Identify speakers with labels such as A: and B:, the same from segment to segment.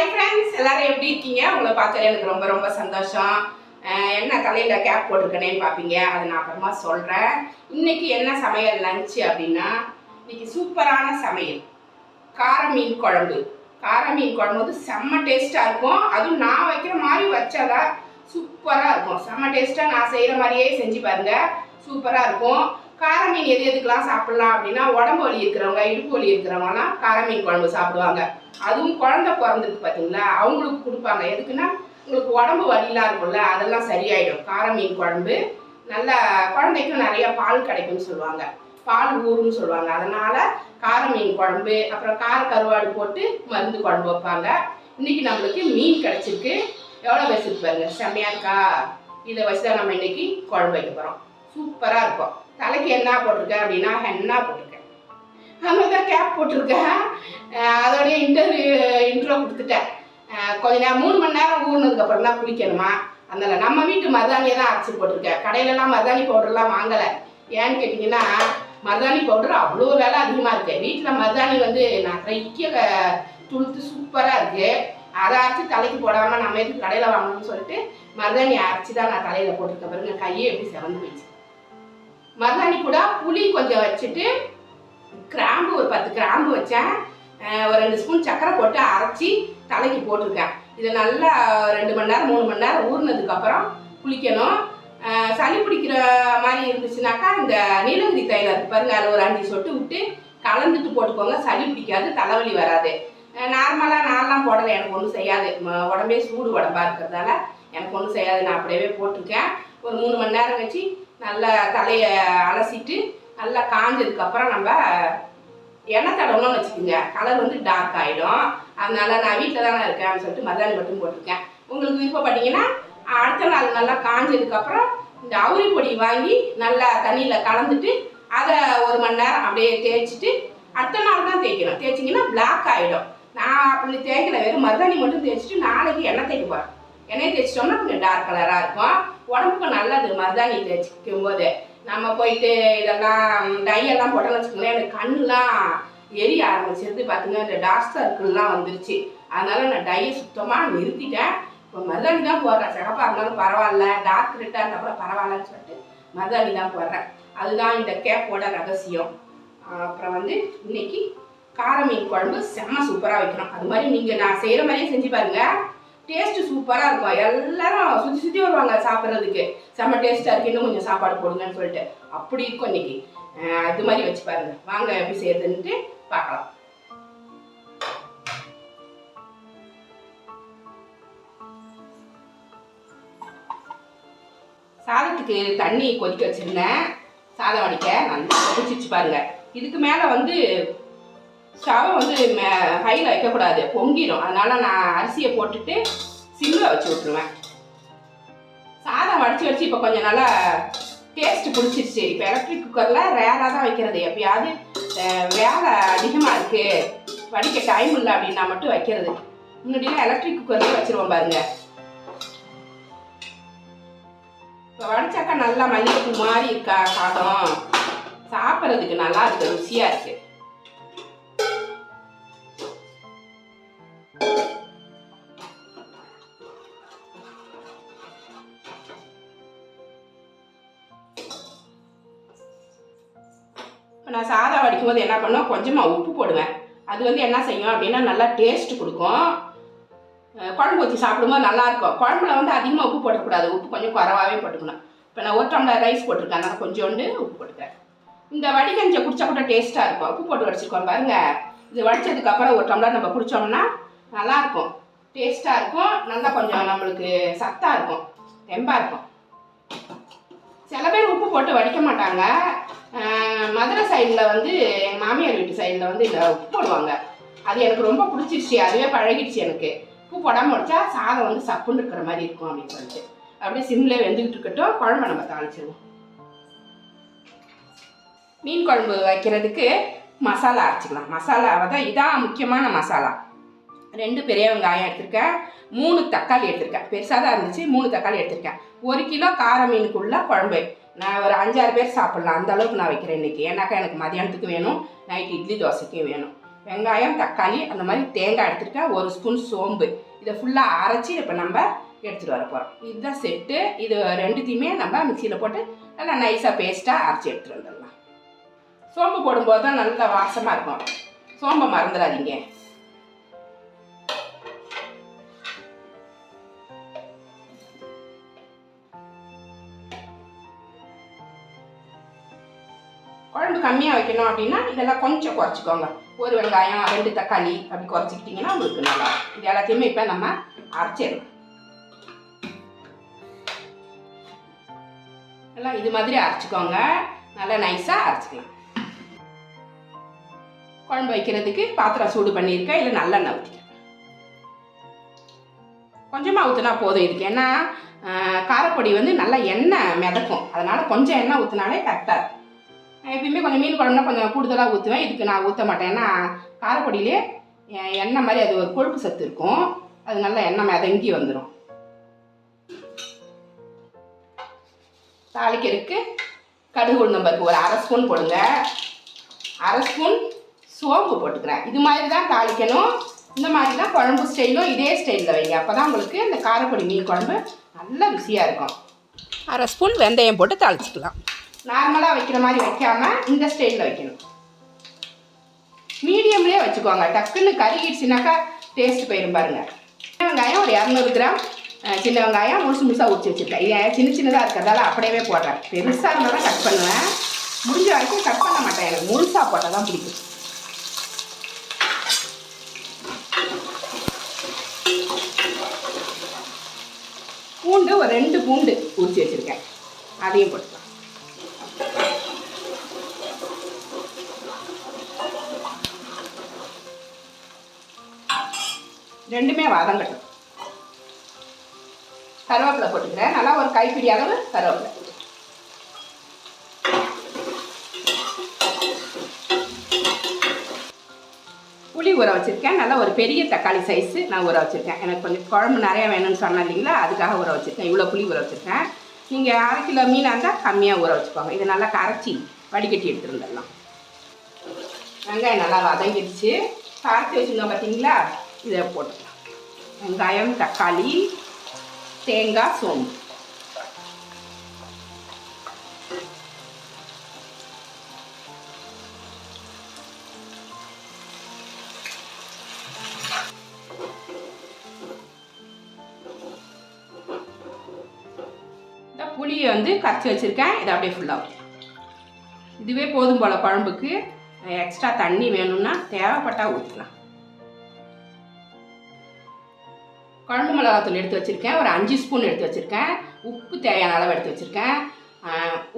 A: Hi friends எல்லாரும் எப்படி இருக்கீங்க? உங்களை பார்த்தா எனக்கு ரொம்ப ரொம்ப சந்தோஷம். என்ன தலையில் கேப் போட்டிருக்கேனேன்னு பார்ப்பீங்க. அதை நான் அப்புறமா சொல்கிறேன் இன்னைக்கு என்ன சமையல்? லஞ்சு அப்படின்னா இன்னைக்கு சூப்பரான சமையல். கார மீன் குழம்பு. கார மீன் குழம்பு வந்து செம்ம டேஸ்ட்டாக இருக்கும். அதுவும் நான் வைக்கிற மாதிரி வச்சாதான் சூப்பராக இருக்கும். செம்ம டேஸ்ட்டாக நான் செய்கிற மாதிரியே செஞ்சு பாருங்கள் சூப்பராக இருக்கும். கார மீன் எது எதுக்கெல்லாம் சாப்பிடலாம் அப்படின்னா உடம்பு வலி இருக்கிறவங்க இடுப்பு வலி இருக்கிறவங்கலாம் கார மீன் குழம்பு சாப்பிடுவாங்க. அதுவும் குழந்தை பிறந்திருக்கு பார்த்தீங்களா? அவங்களுக்கு கொடுப்பாங்க. எதுக்குன்னா உங்களுக்கு உடம்பு வலிலாம் இருக்கும்ல அதெல்லாம் சரியாயிடும். கார மீன் குழம்பு நல்ல குழந்தைக்கும் நிறைய பால் கிடைக்கும்னு சொல்லுவாங்க. பால் ஊறுன்னு சொல்லுவாங்க. அதனால கார மீன் குழம்பு அப்புறம் கார கருவாடு போட்டு மருந்து குழம்பு வைப்பாங்க. இன்னைக்கு நம்மளுக்கு மீன் கிடைச்சிருக்கு. எவ்வளோ வச்சிருக்கு பாருங்க. செம்மையா இருக்கா? இதை வச்சு தான் நம்ம இன்னைக்கு குழம்பு வைக்க போகிறோம் சூப்பராக இருக்கும். தலைக்கு என்ன போட்டிருக்கேன் அப்படின்னா ஹென்னா போட்டிருக்கேன் அவங்க தான் கேப் போட்டிருக்கேன் அதோடைய அதோடய இன்டர்வியூ இன்ட்ரோ கொடுத்துட்டேன். கொஞ்ச நேரம் மூணு மணி நேரம் ஊறினதுக்கு தான் குளிக்கணுமா? அதனால் நம்ம வீட்டு மருதாணியை தான் அரைச்சி போட்டிருக்கேன் கடையிலலாம் மருதாணி பவுடர்லாம் வாங்கலை. ஏன்னு கேட்டிங்கன்னா மருதாணி பவுடர் அவ்வளோ வேலை அதிகமாக இருக்குது வீட்டில் மருதாணி வந்து நிறைய க- துளுத்து சூப்பராக இருக்குது அதை அரைச்சி தலைக்கு போடாமல் நம்ம எதுக்கு கடையில் வாங்கணும்னு சொல்லிட்டு மருதாணி அரைச்சி தான் நான் தலையில் போட்டிருக்கேன். பாருங்க கையே எப்படி செவந்து போயிடுச்சு. மருதாணி கூட புளி கொஞ்சம் வச்சுட்டு கிராம்பு ஒரு பத்து கிராம்பு வச்சேன். ஒரு ரெண்டு ஸ்பூன் சக்கரை போட்டு அரைச்சி தலைக்கு போட்டிருக்கேன். இதை நல்லா ரெண்டு மணி நேரம் மூணு மணி நேரம் ஊறினதுக்கப்புறம் குளிக்கணும் சளி பிடிக்கிற மாதிரி இருந்துச்சுனாக்கா இந்த நீலகிரி தைலம் இருக்கு பாருங்க அதில் ஒரு அஞ்சு சொட்டு விட்டு கலந்துட்டு போட்டுக்கோங்க. சளி பிடிக்காது தலைவலி வராது. நார்மலாக நான்லாம் போடலை எனக்கு ஒன்றும் செய்யாது. உடம்பே சூடு உடம்பாக இருக்கிறதால எனக்கு ஒன்றும் செய்யாது. நான் அப்படியே போட்டிருக்கேன். ஒரு மூணு மணி நேரம் கழிச்சு நல்லா தலையை அலசிட்டு நல்லா காஞ்சதுக்கப்புறம் நம்ம எண்ணெய் தடவணும்னு வச்சுக்கோங்க. கலர் வந்து டார்க் ஆகிடும் அதனால நான் வீட்டில் தானே இருக்கேன் சொல்லிட்டு மருதாணி மட்டும் போட்டிருக்கேன். உங்களுக்கு விருப்பப்பட்டீங்கன்னா அடுத்த நாள் நல்லா காஞ்சதுக்கப்புறம் இந்த அவுரி பொடி வாங்கி நல்லா தண்ணியில் கலந்துட்டு அதை ஒரு மணி நேரம் அப்படியே தேய்ச்சிட்டு அடுத்த நாள் தான் தேய்க்கணும். தேய்ச்சிங்கன்னா பிளாக் ஆகிடும் நான் அப்படி தேய்க்கிற வெறும் மருதாணி மட்டும் தேய்ச்சிட்டு நாளைக்கு எண்ணெய் தேய்க்க போகிறேன் எண்ணெய் தேய்ச்சிட்டோம்னா கொஞ்சம் டார்க் கலராக இருக்கும். உடம்புக்கு நல்லது மருதாணி தேய்ச்சிக்கும் போது நம்ம போயிட்டு இதெல்லாம் டை எல்லாம் போட்டோம்னு வச்சுக்கோங்களேன் எனக்கு கண்ணுலாம் எரிய ஆரம்பிச்சிருந்து பார்த்துங்க இந்த டார்க் சர்க்கிள்லாம் வந்துருச்சு. அதனால நான் டையை சுத்தமாக நிறுத்திட்டேன். இப்போ மருதாணி தான் போடுறேன். சிகப்பாக இருந்தாலும் பரவாயில்ல. டார்க் ரெட்டாக இருந்தால் கூட பரவாயில்லன்னு சொல்லிட்டு மருதாணி தான் போடுறேன். அதுதான் இந்த கேப்போட ரகசியம். அப்புறம் வந்து இன்னைக்கு கார மீன் குழம்பு செம்ம சூப்பராக வைக்கணும். அது மாதிரி நீங்கள் நான் செய்கிற மாதிரியே செஞ்சு பாருங்கள் டேஸ்ட்டு சூப்பராக இருக்கும். எல்லாரும் சுற்றி சுற்றி வருவாங்க சாப்பிட்றதுக்கு. செம்ம டேஸ்ட்டாக இருக்கு. இன்னும் கொஞ்சம் சாப்பாடு போடுங்கன்னு சொல்லிட்டு. அப்படி இருக்கும் இன்னைக்கு. அது மாதிரி வச்சு பாருங்க. வாங்க எப்படி செய்யறதுன்ட்டு பார்க்கலாம். சாதத்துக்கு தண்ணி கொதிக்க வச்சிருந்தேன். சாதம் வடிக்க நல்லா கொதிச்சிச்சு பாருங்க. இதுக்கு மேலே வந்து சவம் வந்து ஹையில் வைக்கக்கூடாது. பொங்கிடும் அதனால நான் அரிசியை போட்டுட்டு சிம்மில் வச்சு விட்ருவேன் சாதம் வடிச்சு வடிச்சு இப்போ கொஞ்சம் நல்லா டேஸ்ட் பிடிச்சிருச்சு. இப்போ எலக்ட்ரிக் குக்கரில் ரேராக தான் வைக்கிறது. எப்பயாவது வேலை அதிகமாக இருக்குது வடிக்க டைம் இல்லை அப்படின்னா மட்டும் வைக்கிறது. முன்னாடிலாம் எலக்ட்ரிக் குக்கர்லேயே வச்சுருவோம் பாருங்க. இப்போ வடிச்சாக்கா நல்லா மல்லிகைப்பூ மாதிரி இருக்கா சாதம். சாப்பிட்றதுக்கு நல்லா இருக்குது ருசியாக இருக்குது போது என்ன பண்ணும் கொஞ்சமாக உப்பு போடுவேன். அது வந்து என்ன செய்யும் அப்படின்னா நல்லா டேஸ்ட் கொடுக்கும். குழம்பு வச்சு சாப்பிடும்போது நல்லாயிருக்கும் குழம்புல வந்து அதிகமாக உப்பு போடக்கூடாது. உப்பு கொஞ்சம் குறவாவே போட்டுக்கணும். இப்போ நான் ஒரு டம்ளர் ரைஸ் போட்டிருக்கேன். அதனால் கொஞ்சோண்டு உப்பு போட்டுக்கிறேன். இந்த வடிகஞ்சை குடிச்சா கூட டேஸ்ட்டாக இருக்கும். உப்பு போட்டு வடிச்சிருக்கோம் பாருங்க. இது வடித்ததுக்கப்புறம் ஒரு டம்ளர் நம்ம குடிச்சோம்னா நல்லாயிருக்கும் டேஸ்ட்டாக இருக்கும். நல்லா கொஞ்சம் நம்மளுக்கு சத்தாக இருக்கும். தெம்பாக இருக்கும். சில பேர் உப்பு போட்டு வடிக்க மாட்டாங்க. மதுரை சைடில் வந்து எங்கள் மாமியார் வீட்டு சைடில் வந்து இந்த உப்பு போடுவாங்க. அது எனக்கு ரொம்ப பிடிச்சிருச்சு. அதுவே பழகிடுச்சு எனக்கு. உப்பு போடாமல் வச்சா சாதம் வந்து சப்புன்னு இருக்கிற மாதிரி இருக்கும் அப்படின்னு சொல்லிட்டு. அப்படியே சிம்லேயே வெந்துக்கிட்டு இருக்கட்டும். குழம்பு நம்ம தாளிச்சிடுவோம் மீன் குழம்பு வைக்கிறதுக்கு மசாலா அரைச்சிக்கலாம். மசாலா தான் இதான் முக்கியமான மசாலா. ரெண்டு பெரிய வெங்காயம் எடுத்திருக்கேன். மூணு தக்காளி எடுத்திருக்கேன். பெருசாக தான் இருந்துச்சு. மூணு தக்காளி எடுத்திருக்கேன். ஒரு கிலோ கார மீனுக்குள்ள குழம்பு நான் ஒரு அஞ்சாறு பேர் சாப்பிட்லாம். அந்த அளவுக்கு நான் வைக்கிறேன் இன்னைக்கு. ஏன்னாக்கா எனக்கு மதியானத்துக்கு வேணும் நைட் இட்லி தோசைக்கும் வேணும். வெங்காயம் தக்காளி அந்த மாதிரி தேங்காய் எடுத்துருக்கேன் ஒரு ஸ்பூன் சோம்பு. இதை ஃபுல்லாக அரைச்சி இப்போ நம்ம எடுத்துகிட்டு வர போகிறோம் இதுதான் செட்டு. இது ரெண்டுத்தையுமே நம்ம மிக்சியில் போட்டு நல்லா நைஸாக பேஸ்ட்டாக அரைச்சி எடுத்துகிட்டு வந்துடலாம். சோம்பு போடும்போது தான் நல்லா வாசமாக இருக்கும். சோம்பை மறந்துடாதீங்க. குழம்பு கம்மியாக வைக்கணும் அப்படின்னா இதெல்லாம் கொஞ்சம் குறைச்சிக்கோங்க. ஒரு வெங்காயம் ரெண்டு தக்காளி அப்படி குறைச்சிக்கிட்டிங்கன்னா உங்களுக்கு நல்லா இது எல்லாத்தையுமே இப்போ நம்ம அரைச்சிடலாம். எல்லாம் இது மாதிரி அரைச்சிக்கோங்க. நல்லா நைஸாக அரைச்சிக்கலாம். குழம்பு வைக்கிறதுக்கு பாத்திரம் சூடு பண்ணியிருக்கேன். இல்லை நல்லெண்ணெய் ஊற்றிக்கிறேன் கொஞ்சமாக ஊற்றினா போதும் இதுக்கு. ஏன்னா காரப்பொடி வந்து நல்லா எண்ணெய் மிதக்கும். அதனால் கொஞ்சம் எண்ணெய் ஊற்றினாலே கரெக்டாக இருக்கும். எப்பயுமே கொஞ்சம் மீன் குழம்புனா கொஞ்சம் கூடுதலாக ஊற்றுவேன் இதுக்கு நான் ஊற்ற மாட்டேன். ஏன்னா காரப்பொடியிலே எண்ணெய் மாதிரி அது ஒரு கொழுப்பு சத்து இருக்கும். அது நல்லா எண்ணெய் மிதங்கி வந்துடும் தாளிக்கிறதுக்கு கடுகு உளுந்தம்பருப்பு ஒரு அரை ஸ்பூன் போடுங்க. அரை ஸ்பூன் சோம்பு போட்டுக்கிறேன். இது மாதிரி தான் தாளிக்கணும். இந்த மாதிரி தான் குழம்பு ஸ்டைலும் இதே ஸ்டைலில் வைங்க. அப்போ தான் உங்களுக்கு இந்த காரப்பொடி மீன் குழம்பு நல்ல ருசியாக இருக்கும். அரை ஸ்பூன் வெந்தயம் போட்டு தாளிச்சிக்கலாம். நார்மலாக வைக்கிற மாதிரி வைக்காமல் இந்த ஸ்டைலில் வைக்கணும். மீடியம்லேயே வச்சுக்கோங்க. டக்குன்னு கருகிடுச்சுனாக்கா டேஸ்ட் போயிடும் பாருங்கள் சின்ன வெங்காயம் ஒரு இரநூறு கிராம். சின்ன வெங்காயம் முழுசு முழுசாக உரிச்சு வச்சுருக்கேன் இது சின்ன சின்னதாக இருக்கிறதால அப்படியே போடுறேன். பெருசாக இருந்தால் தான் கட் பண்ணுவேன். முடிஞ்ச வரைக்கும் கட் பண்ண மாட்டேன். எனக்கு முழுசாக போட்டால் தான் பிடிக்கும். பூண்டு ஒரு ரெண்டு பூண்டு உரிச்சு வச்சுருக்கேன். அதையும் போட்டுக்கலாம். ரெண்டுமே வதங்கட்டும் கருவேப்பிலை போட்டுக்கிறேன். நல்லா ஒரு கைப்பிடி அளவு கருவேப்பிலை. புளி ஊற வச்சுருக்கேன். நல்லா ஒரு பெரிய தக்காளி சைஸு நான் ஊற வச்சுருக்கேன். எனக்கு கொஞ்சம் குழம்பு நிறையா வேணும்னு சொன்னேன் இல்லைங்களா? அதுக்காக ஊற வச்சுருக்கேன். இவ்வளோ புளி ஊற வச்சுருக்கேன். நீங்கள் அரை கிலோ மீனாக இருந்தால் கம்மியாக ஊற வச்சுக்கோங்க. இதை நல்லா கரைச்சி வடிகட்டி எடுத்துருந்துடலாம். வெங்காயம் நல்லா வதங்கிடுச்சு. பார்த்து வச்சுருந்தோம் பார்த்தீங்களா இதை போட்டுக்கலாம் வெங்காயம் தக்காளி தேங்காய் சோம்பு. இந்த புளியை வந்து கரைச்சி வச்சுருக்கேன். இதை அப்படியே ஃபுல்லாக இதுவே போதும் போல் குழம்புக்கு. எக்ஸ்ட்ரா தண்ணி வேணும்னா தேவைப்பட்டால் ஊற்றலாம் குழம்பு மிளகாத்தூள் எடுத்து வச்சுருக்கேன். ஒரு அஞ்சு ஸ்பூன் எடுத்து வச்சுருக்கேன். உப்பு தேவையான அளவு எடுத்து வச்சுருக்கேன்.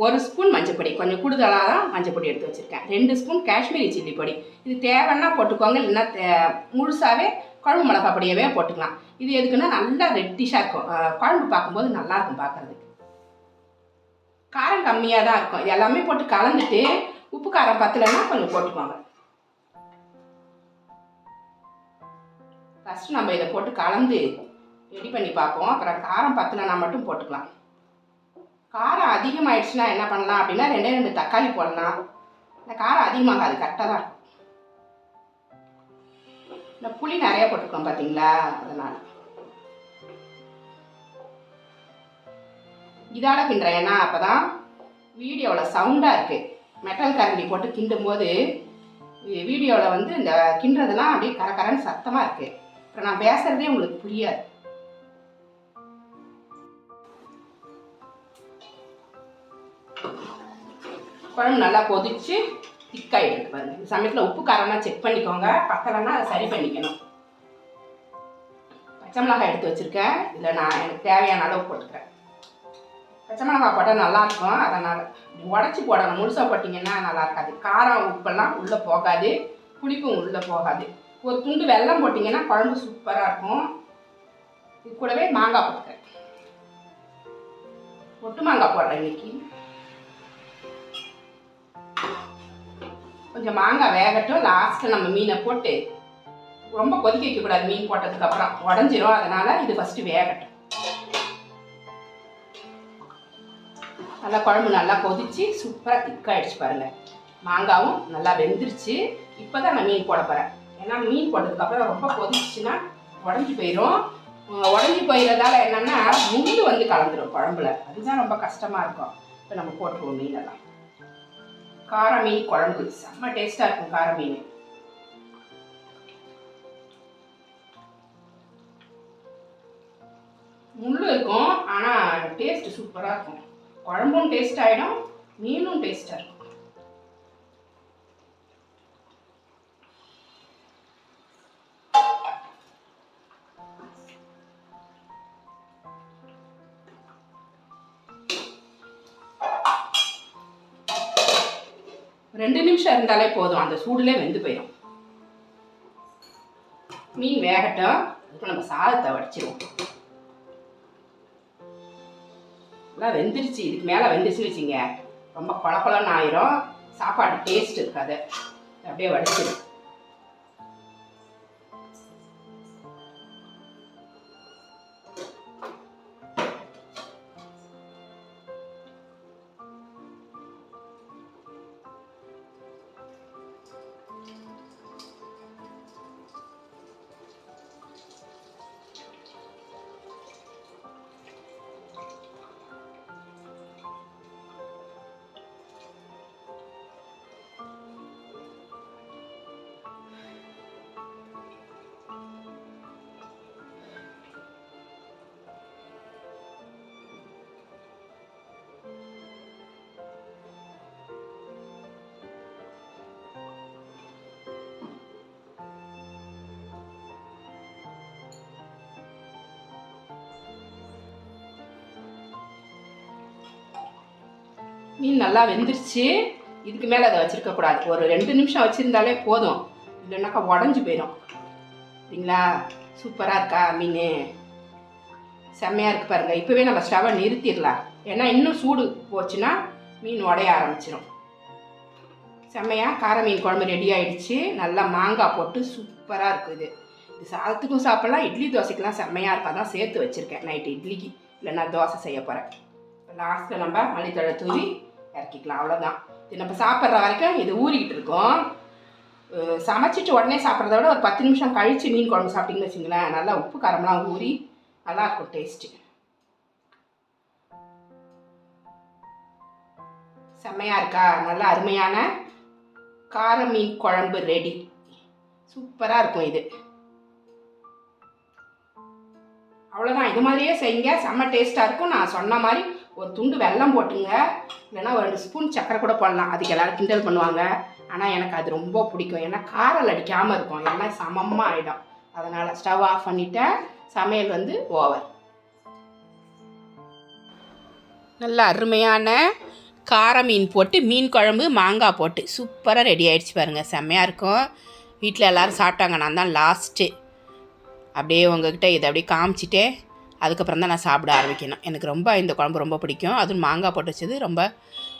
A: ஒரு ஸ்பூன் மஞ்சப்பொடி கொஞ்சம் கூடுதலாக தான் மஞ்சப்பொடி எடுத்து வச்சுருக்கேன். ரெண்டு ஸ்பூன் காஷ்மீரி சில்லி பொடி. இது தேவைன்னா போட்டுக்கோங்க இல்லைன்னா தே முழுசாகவே குழம்பு மிளகா பொடியவே போட்டுக்கலாம். இது எதுக்குன்னா நல்லா ரெட்டிஷாக இருக்கும். குழம்பு பார்க்கும்போது நல்லாயிருக்கும் பார்க்குறதுக்கு. காரம் கம்மியாக தான் இருக்கும். இது எல்லாமே போட்டு கலந்துட்டு உப்பு காரம் பத்தலைன்னா கொஞ்சம் போட்டுக்கோங்க. ஃபஸ்ட்டு நம்ம இதை போட்டு கலந்து ரெடி பண்ணி பார்ப்போம். அப்புறம் காரம் பத்தலைன்னா மட்டும் போட்டுக்கலாம். காரம் அதிகமாகிடுச்சுன்னா என்ன பண்ணலாம் அப்படின்னா ரெண்டே ரெண்டு தக்காளி போடலாம். இந்த காரம் அதிகமாகாது கரெக்டாக தான் இருக்கும். இந்த புளி நிறைய போட்டிருக்கோம் பார்த்தீங்களா? அதனால். இதால கிண்டுறேன். ஏன்னா அப்போ தான் வீடியோவில் சவுண்டாக இருக்குது மெட்டல் கரண்டி போட்டு கிண்டும் போது வீடியோவில் வந்து இந்த கிண்டுறதுலாம் அப்படியே கரகரன்னு சத்தமாக இருக்குது அப்புறம் நான் பேசுகிறதே உங்களுக்கு புரியாது. குழம்பு நல்லா கொதிச்சு திக்காயிடுது பாருங்க. இந்த சமயத்தில் உப்பு காரம்லாம் செக் பண்ணிக்கோங்க. பத்தலைன்னா அதை சரி பண்ணிக்கணும். பச்சை மிளகாய் எடுத்து வச்சுருக்கேன். இதில் நான் எனக்கு தேவையான அளவு போட்டுக்கிறேன். பச்சை மிளகாய் போட்டால் நல்லாயிருக்கும் அதனால் உடச்சி போடணும். முழுசாக போட்டிங்கன்னா நல்லா இருக்காது. காரம் உப்பெல்லாம் உள்ளே போகாது. புளிப்பும் உள்ளே போகாது. ஒரு துண்டு வெல்லம் போட்டிங்கன்னா குழம்பு சூப்பராக இருக்கும். இது கூடவே மாங்காய் போட்டுக்கிறேன். ஒட்டு மாங்காய் போடுறேன் இன்னைக்கு. கொஞ்சம் மாங்காய் வேகட்டும் லாஸ்ட்டில் நம்ம மீனை போட்டு ரொம்ப கொதிக்க வைக்கக்கூடாது மீன் போட்டதுக்கு அப்புறம். உடஞ்சிரும் அதனால இது ஃபஸ்ட்டு வேகட்டும். நல்லா குழம்பு நல்லா கொதிச்சு சூப்பராக திக்காயிடுச்சு பாருங்க. மாங்காவும் நல்லா வெந்துருச்சு. இப்போ தான் நான் மீன் போட போகிறேன் ஏன்னா மீன் போட்டதுக்கப்புறம் ரொம்ப கொதிச்சுன்னா உடஞ்சி போயிடும் உடஞ்சி போயிடுறதால என்னென்னா முள் வந்து கலந்துரும் குழம்புல. அதுதான் ரொம்ப கஷ்டமாக இருக்கும். இப்போ நம்ம போட்டுருவோம் மீனெல்லாம். கார மீன் குழம்பு. செம்ம டேஸ்ட்டாக இருக்கும் கார மீன் முள்ளு இருக்கும் ஆனால் டேஸ்ட் சூப்பராக இருக்கும். குழம்பும் டேஸ்ட் ஆகிடும் மீனும் டேஸ்ட்டாக இருக்கும். இருந்தாலே போதும். அந்த சூடுலே வெந்து போயிடும் மீன் வேகட்டும். அதுக்கு நம்ம சாதத்தை வடிச்சிருவோம். நல்லா வெந்துருச்சு. இதுக்கு மேலே வெந்துருச்சுன்னு வச்சுங்க ரொம்ப குழப்பலன்னு ஆயிரும். சாப்பாடு டேஸ்ட் இருக்காது. அப்படியே வடிச்சிடும் மீன் நல்லா வெந்துருச்சு. இதுக்கு மேலே அதை வச்சுருக்கக்கூடாது ஒரு ரெண்டு நிமிஷம் வச்சுருந்தாலே போதும். இல்லைன்னாக்கா உடஞ்சி போயிடும் சரிங்களா? சூப்பராக இருக்கா மீன்? செம்மையாக இருக்கு பாருங்கள் இப்போவே நம்ம ஸ்டவை நிறுத்திடலாம். ஏன்னா இன்னும் சூடு போச்சுன்னா மீன் உடைய ஆரம்பிச்சிடும் செம்மையாக கார மீன் குழம்பு ரெடி ஆகிடுச்சு நல்லா மாங்காய் போட்டு சூப்பராக இருக்குது இது. இது சாதத்துக்கும் சாப்பிட்லாம் இட்லி தோசைக்கெலாம் செம்மையாக இருக்கும். அதான் சேர்த்து வச்சுருக்கேன். நைட்டு இட்லிக்கு. இல்லைன்னா தோசை செய்ய போகிறேன் லாஸ்ட்டில் நம்ம மல்லித்தழை தூவி இறக்கிக்கலாம். அவ்வளோதான் இது நம்ம சாப்பிட்ற வரைக்கும் இது ஊறிக்கிட்டு இருக்கும். சமைச்சிட்டு உடனே சாப்பிட்றத விட ஒரு பத்து நிமிஷம் கழித்து மீன் குழம்பு சாப்பிட்டிங்கன்னு வச்சுங்களேன் நல்லா உப்பு காரம்லாம் ஊறி நல்லா இருக்கும் டேஸ்ட்டு செம்மையாக இருக்கா? நல்லா அருமையான கார மீன் குழம்பு ரெடி சூப்பராக இருக்கும் இது. அவ்வளோதான் இது மாதிரியே செய்யுங்க. செம்ம டேஸ்ட்டாக இருக்கும். நான் சொன்ன மாதிரி ஒரு துண்டு வெல்லம் போட்டுங்க. இல்லைன்னா ஒரு ரெண்டு ஸ்பூன் சக்கரை கூட போடலாம். அதுக்கு எல்லோரும் கிண்டல் பண்ணுவாங்க. ஆனால் எனக்கு அது ரொம்ப பிடிக்கும். ஏன்னா காரல் அடிக்காமல் இருக்கும். ஏன்னா சமமாக ஆகிடும் அதனால் ஸ்டவ் ஆஃப் பண்ணிவிட்டேன் சமையல் வந்து ஓவர் நல்ல அருமையான கார மீன் போட்டு மீன் குழம்பு மாங்காய் போட்டு சூப்பராக ரெடி ஆகிடுச்சு பாருங்கள் செம்மையாக இருக்கும். வீட்டில் எல்லோரும் சாப்பிட்டாங்க. நான் தான் லாஸ்ட்டு அப்படியே உங்ககிட்ட இதை அப்படியே காமிச்சிட்டே அதுக்கப்புறம் தான் நான் சாப்பிட ஆரம்பிக்கணும். எனக்கு ரொம்ப இந்த குழம்பு ரொம்ப பிடிக்கும். அதுவும் மாங்காய் போட்டு வச்சது ரொம்ப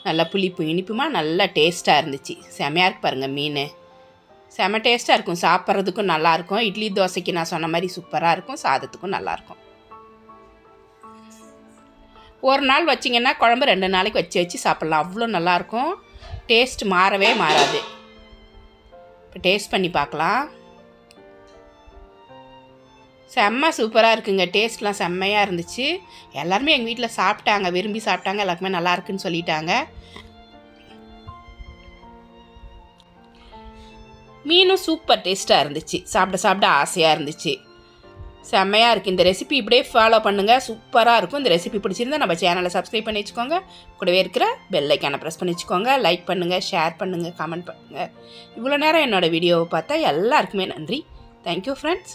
A: நல்லா புளிப்பு இனிப்புமா நல்லா டேஸ்ட்டாக இருந்துச்சு. செமையாக இருக்கு பாருங்கள் மீன். செம டேஸ்ட்டாக இருக்கும். சாப்பிட்றதுக்கும் நல்லாயிருக்கும் இட்லி தோசைக்கு நான் சொன்ன மாதிரி சூப்பராக இருக்கும். சாதத்துக்கும் நல்லாயிருக்கும் ஒரு நாள் வச்சிங்கன்னா குழம்பு ரெண்டு நாளைக்கு வச்சு வச்சு சாப்பிட்லாம். அவ்வளோ நல்லாயிருக்கும் டேஸ்ட் மாறவே மாறாது. இப்போ டேஸ்ட் பண்ணி பார்க்கலாம். செம்ம சூப்பராக இருக்குங்க. டேஸ்ட்லாம் செம்மையாக இருந்துச்சு. எல்லாருமே எங்கள் வீட்டில் சாப்பிட்டாங்க. விரும்பி சாப்பிட்டாங்க. எல்லாருக்குமே நல்லா இருக்குன்னு சொல்லிட்டாங்க. மீனும் சூப்பர் டேஸ்ட்டாக இருந்துச்சு. சாப்பிட சாப்பிட ஆசையாக இருந்துச்சு. செம்மையாக இருக்குது இந்த ரெசிபி இப்படியே ஃபாலோ பண்ணுங்கள் சூப்பராக இருக்கும். இந்த ரெசிபி பிடிச்சிருந்தா நம்ம சேனலை சப்ஸ்கிரைப் பண்ணி வச்சுக்கோங்க. கூடவே இருக்கிற பெல்லைக்கான ப்ரெஸ் பண்ணி வச்சுக்கோங்க. லைக் பண்ணுங்கள் ஷேர் பண்ணுங்கள் கமெண்ட் பண்ணுங்கள் இவ்வளோ நேரம் என்னோடய வீடியோவை பார்த்தா எல்லாருக்குமே நன்றி. Thank you friends